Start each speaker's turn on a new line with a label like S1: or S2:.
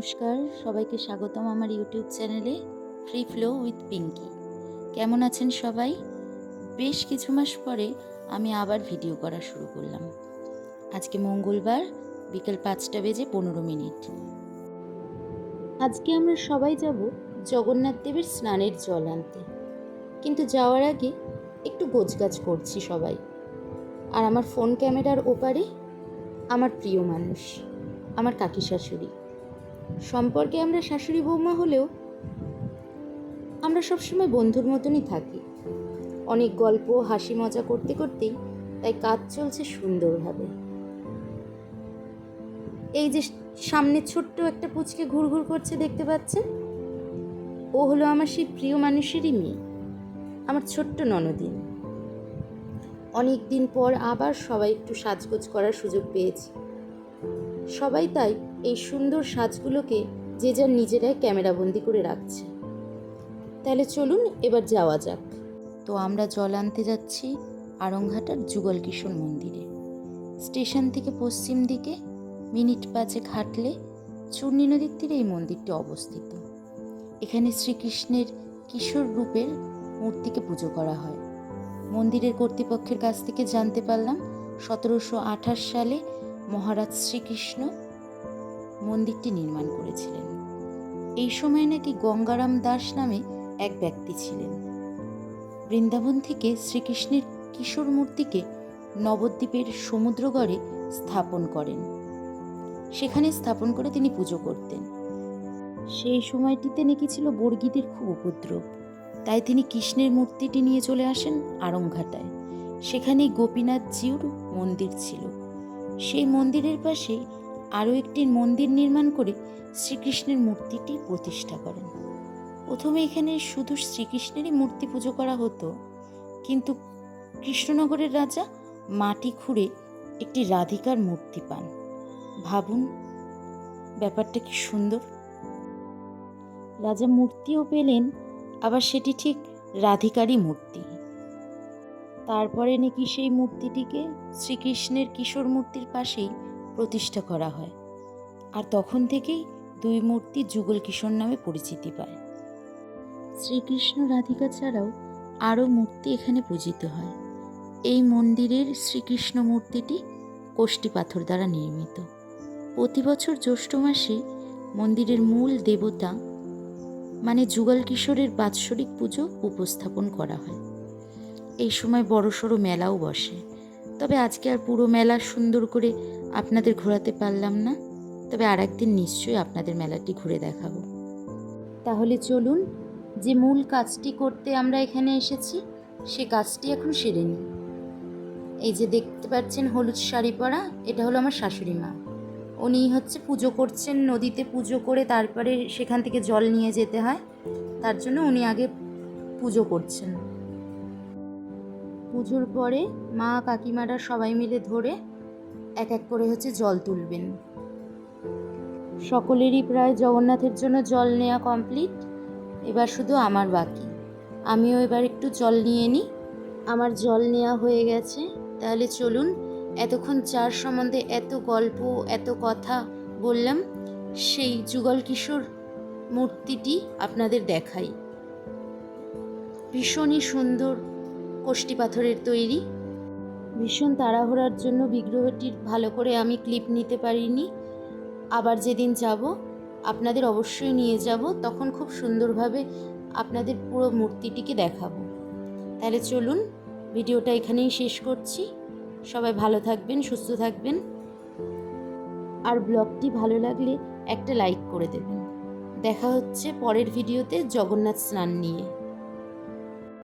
S1: নমস্কার, সবাইকে স্বাগতম আমার ইউটিউব চ্যানেলে ফ্রি ফ্লো উইথ পিঙ্কি কেমন আছেন সবাই? বেশ কিছু মাস পরে আমি আবার ভিডিও করা শুরু করলাম। আজকে মঙ্গলবার, বিকেল পাঁচটা বেজে পনেরো মিনিট। আজকে আমরা সবাই যাব জগন্নাথ দেবের স্নানের জল আনতে। কিন্তু যাওয়ার আগে একটু গোছগাছ করছি সবাই। আর আমার ফোন ক্যামেরার ওপারে আমার প্রিয় মানুষ, আমার কাকি শাশুড়ি। সম্পর্কে আমরা শাশুড়ি বৌমা হলেও আমরা সবসময় বন্ধুর মতনই থাকি। অনেক গল্প, হাসি মজা করতে করতেই তাই কাজ চলছে সুন্দরভাবে। এই যে সামনে ছোট্ট একটা পুচকে ঘুরঘুর করছে দেখতে পাচ্ছেন? ও হলো আমার সেই প্রিয় মানুষেরই মেয়ে, আমার ছোট্ট ননদিন। অনেক দিন পর আবার সবাই একটু সাজগোজ করার সুযোগ পেয়েছি। সবাই তাই এই সুন্দর সাজগুলোকে যে যার নিজেরাই ক্যামেরাবন্দি করে রাখছে। তাহলে চলুন এবার যাওয়া যাক। তো আমরা জল আনতে যাচ্ছি আরংঘাটার যুগল কিশোর মন্দিরে। স্টেশন থেকে পশ্চিম দিকে মিনিট পাঁচেক হাঁটলে চূর্ণী নদীর তীরে এই মন্দিরটি অবস্থিত। এখানে শ্রীকৃষ্ণের কিশোর রূপের মূর্তিকে পুজো করা হয়। মন্দিরের কর্তৃপক্ষের কাছ থেকে জানতে পারলাম, সতেরোশো আঠাশ সালে মহারাজ শ্রীকৃষ্ণ মন্দিরটি নির্মাণ করেছিলেন। এই সময় নাকি গঙ্গারাম দাস নামে এক ব্যক্তি ছিলেন। বৃন্দাবন থেকে শ্রীকৃষ্ণের কিশোর মূর্তিকে নবদ্বীপের সমুদ্রগড়ে স্থাপন করেন। সেখানে স্থাপন করে তিনি পুজো করতেন। সেই সময়টিতে নাকি ছিল বর্গীদের খুব উপদ্রব। তাই তিনি কৃষ্ণের মূর্তিটি নিয়ে চলে আসেন আরংঘাটায়। সেখানেই গোপীনাথজিউর মন্দির ছিল। সেই মন্দিরের পাশে আরও একটি মন্দির নির্মাণ করে শ্রীকৃষ্ণের মূর্তিটি প্রতিষ্ঠা করেন। প্রথমে এখানে শুধু শ্রীকৃষ্ণেরই মূর্তি পুজো করা হতো, কিন্তু কৃষ্ণনগরের রাজা মাটি খুঁড়ে একটি রাধিকার মূর্তি পান। ভাবুন, ব্যাপারটা কি সুন্দর? রাজা মূর্তিও পেলেন, আবার সেটি ঠিক রাধিকারই মূর্তি। তারপরে নাকি সেই মূর্তিটিকে শ্রীকৃষ্ণের কিশোর মূর্তির পাশেই প্রতিষ্ঠা করা হয়। আর তখন থেকেই দুই মূর্তি যুগল কিশোর নামে পরিচিতি পায়। শ্রীকৃষ্ণ রাধিকা ছাড়াও আরও মূর্তি এখানে পূজিত হয়। এই মন্দিরের শ্রীকৃষ্ণ মূর্তিটি কোষ্টি পাথর দ্বারা নির্মিত। প্রতি বছর জ্যৈষ্ঠ মাসে মন্দিরের মূল দেবতা মানে যুগল কিশোরের বাৎসরিক পুজো উপস্থাপন করা হয়। এই সময় বড়সড় মেলাও বসে। তবে আজকে আর পুরো মেলা সুন্দর করে আপনাদের ঘোরাতে পারলাম না, তবে আর একদিন নিশ্চয়ই আপনাদের মেলাটি ঘুরে দেখাবো। তাহলে চলুন, যে মূল কাজটি করতে আমরা এখানে এসেছি, সে কাজটি এখন সেরে নিই। এই যে দেখতে পাচ্ছেন হলুদ শাড়ি পরা, এটা হলো আমার শাশুড়ি মা। উনি হচ্ছে পুজো করছেন, নদীতে পুজো করে তারপরে সেখান থেকে জল নিয়ে যেতে হয়, তার জন্য উনি আগে পুজো করছেন। পুজোর পরে মা কাকিমারা সবাই মিলে ধরে এক এক করে হচ্ছে জল তুলবেন। সকলেরই প্রায় জগন্নাথের জন্য জল নেওয়া কমপ্লিট। এবার শুধু আমার বাকি। আমিও এবার একটু জল নিয়ে নিই। আমার জল নেওয়া হয়ে গেছে। তাহলে চলুন, এতক্ষণ চার সম্বন্ধে এত গল্প, এত কথা বললাম, সেই যুগল কিশোর মূর্তিটি আপনাদের দেখাই। ভীষণই সুন্দর কষ্টি পাথরের তৈরি। ভীষণ তাড়াহুড়ার জন্য বিগ্রহটির ভালো করে আমি ক্লিপ নিতে পারিনি। আবার যেদিন যাব, আপনাদের অবশ্যই নিয়ে যাব, তখন খুব সুন্দরভাবে আপনাদের পুরো মূর্তিটিকে দেখাবো। তাহলে চলুন, ভিডিওটা এখানেই শেষ করছি। সবাই ভালো থাকবেন, সুস্থ থাকবেন। আর ব্লগটি ভালো লাগলে একটা লাইক করে দেবেন। দেখা হচ্ছে পরের ভিডিওতে, জগন্নাথ স্নান নিয়ে।